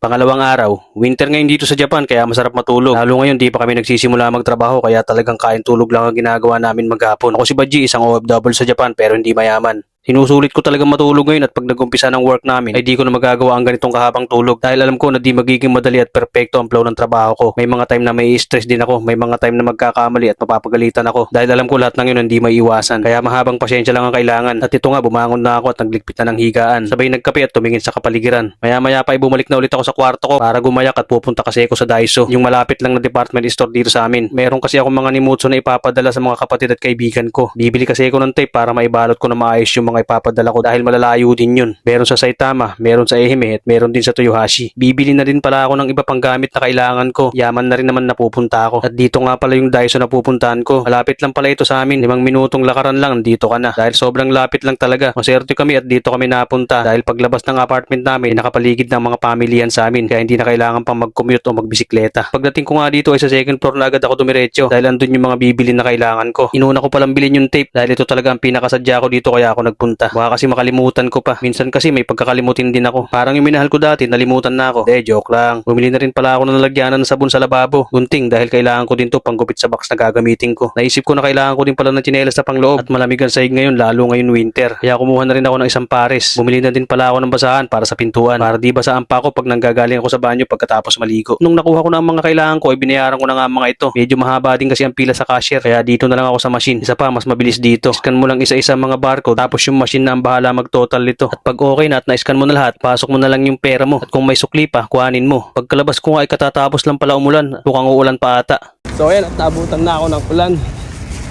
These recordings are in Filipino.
Pangalawang araw, winter ngayon dito sa Japan kaya masarap matulog. Lalo ngayon di pa kami nagsisimula magtrabaho kaya talagang kain tulog lang ang ginagawa namin maghapon. Ako si Baji, isang OFW sa Japan pero hindi mayaman. Sinusulit ko talaga matulog ngayon at pag nag-umpisa ng work namin ay di ko na magagawa ang ganitong kahabang tulog dahil alam ko na di magiging madali at perpekto ang flow ng trabaho ko. May mga time na may stress din ako, may mga time na magkakamali at mapapagalitan ako dahil alam ko lahat ng yun hindi may iwasan. Kaya mahabang pasyensya lang ang kailangan. At ito nga bumangon na ako at nagligpit na ng higaan. Sabay nagkape at tumingin sa kapaligiran. Maya maya pa ay bumalik na ulit ako sa kwarto ko para gumayak at pupunta kasi ako sa Daiso. Yung malapit lang na department store dito sa amin. Meron kasi ako mga nimutso na ipapadala sa mga kapatid at kaibigan ko. Bibili kasi ako ng tape para maibalot ko na maayos yung mga ipapadala ko dahil malalayo din yun. Meron sa Saitama, meron sa Ehime at meron din sa Toyohashi. Bibili na din pala ako ng iba pang gamit na kailangan ko. Yaman na rin naman napupunta ako. At dito nga pala yung Daiso na pupuntahan ko. Malapit lang pala ito sa amin. Limang minutong lakaran lang, dito ka na. Dahil sobrang lapit lang talaga. Maswerte kami at dito kami napunta. Dahil paglabas ng apartment namin, nakapaligid ng mga pamilyan sa amin. Kaya hindi na kailangan pang mag-commute o magbisikleta. Pagdating ko nga dito ay sa second floor na agad ako dumiretso. Dahil andun yung mga bibili na kailangan ko. Inuna ko palang bilhin yung tape. Dahil ito talaga ang pinakasadya ko dito kaya ako nagpunta. Baka kasi makalimutan ko pa. Minsan kasi may pagkakalimutin din ako. Parang yung minahal ko dati, nalimutan na ako. Eh, joke lang. Bumili na rin pala ako ng lalagyanan ng sabon sa lababo. Gunting dahil kailangan ko din to panggupit sa box na gagamitin ko. Naisip ko na kailangan ko din pala ng tsinelas na pangloob. At malamig ang sahig ngayon, lalo ngayon winter. Kaya kumuha na rin ako ng isang pares. Bumili na din pala ako ng basahan para sa pintuan. Para di basaan pa ako pag nanggagaling ako sa banyo pagkatapos maligo. Nung nakuha ko na ang mga kailangan ko, ay ko na nga ang mga ito. Medyo mahaba din kasi ang pila sa cashier. Kaya dito na lang ako sa machine. Isa pa, mas mabilis dito. Scan mo lang isa-isa mga barcode. Tapos yung machine na ang bahala mag-total nito. At pag okay na at na-scan mo na lahat, pasok mo na lang yung pera mo. At kung may sukli pa, kuhanin mo. Pagkalabas ko nga ay katatapos lang pala umulan. Mukhang uulan pa ata. So ayan, at nabutan na ako ng ulan.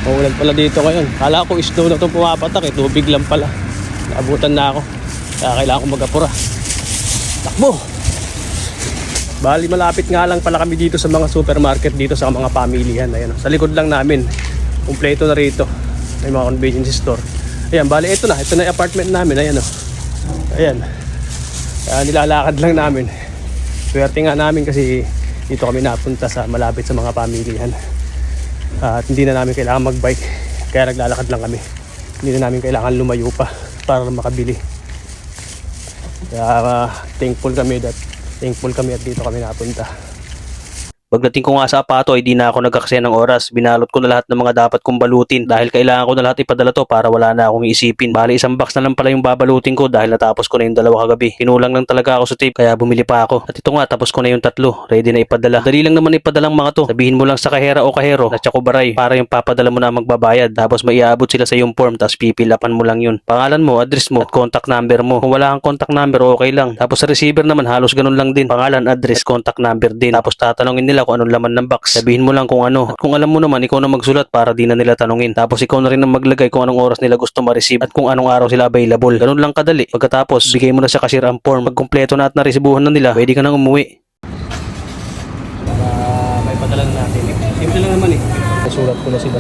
Uulan pala dito ngayon. Kala ko snow na itong pumapatak eh. Tubig lang pala. Nabutan na ako. Kaya kailangan ko mag-apura. Takbo! Bali malapit nga lang pala kami dito sa mga supermarket dito sa mga pamilihan. Ayan, sa likod lang namin. Kumpleto na rito. May mga convenience store. Ayan, bali ito na. Ito na yung apartment namin. Ayan o. Ayan. Kaya nilalakad lang namin. Swerte nga namin kasi dito kami napunta sa malapit sa mga pamilihan. At hindi na namin kailangan magbike. Kaya naglalakad lang kami. Hindi na namin kailangan lumayo pa para makabili. Kaya ah, thankful kami that thankful kami at dito kami napunta. Pagdating ko nga sa apato ay di na ako nagkakasya ng oras. Binalot ko na lahat ng mga dapat kong balutin dahil kailangan ko na lahat ipadala to para wala na akong isipin. Bali isang box na lang pala yung babalutin ko dahil natapos ko na yung dalawa kagabi. Kinulang lang talaga ako sa tape kaya bumili pa ako. At ito nga tapos ko na yung tatlo. Ready na ipadala. Dali lang naman ipadalang mga to. Sabihin mo lang sa kahera o kahero na tsakubaray para yung papadala mo na magbabayad. Tapos may iaabot sila sa yung form tapos pipilapan mo lang yun. Pangalan mo, address mo, at contact number mo. Kung wala kang contact number okay lang. Tapos sa receiver naman halos ganun lang din. Pangalan, address, contact number din. Tapos tatanungin nila kung anong laman ng box. Sabihin mo lang kung ano. At kung alam mo naman, ikaw na magsulat para di na nila tanungin. Tapos ikaw na rin ang maglagay kung anong oras nila gusto ma-receive at kung anong araw sila available. Ganun lang kadali. Pagkatapos, bigay mo na sa cashier ang form. Pag kumpleto na at naresibuhan na nila, pwede ka nang umuwi. Para may padala na natin. Simple lang naman eh. Nasulat ko na sila.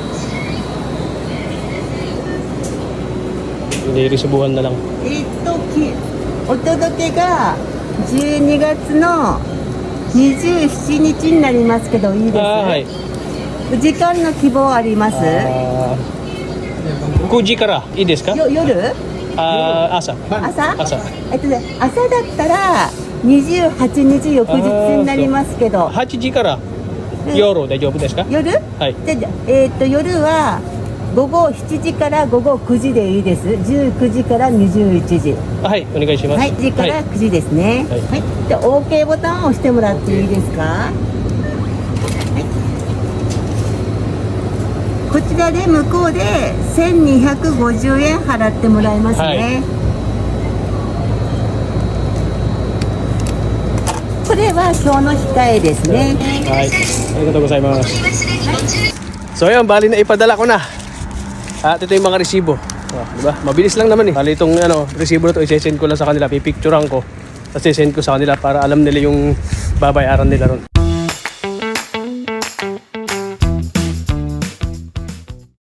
Hindi resibuhan na lang. えっときお届けが12月の 27日になりますけどいいです、はい。時間の希望あります？あー5時からいいですか？よ夜？あー朝。朝？朝。えっとね朝だったら28日翌日になりますけど。8時からうん夜大丈夫ですか？夜？はい。じゃえっと夜は午後7時から午後9時でいいです19時から21時はい、お願いします。はい、時からはい9時ですね。はいはい、で、OK ボタンを押してもらっていいですか？はい。こちらで向こうで1250円払ってもらいますね。はいこれは今日の控えですね。はい。ありがとうございます。So ayun, bali na ipadala ko na. At ito yung mga resibo. Oh, di ba? Mabilis lang naman eh. Bali itong ano, resibo na to, isesend ko lang sa kanila, pipicturean ko. Tapos isend ko sa kanila para alam nila yung babayaran nila ron.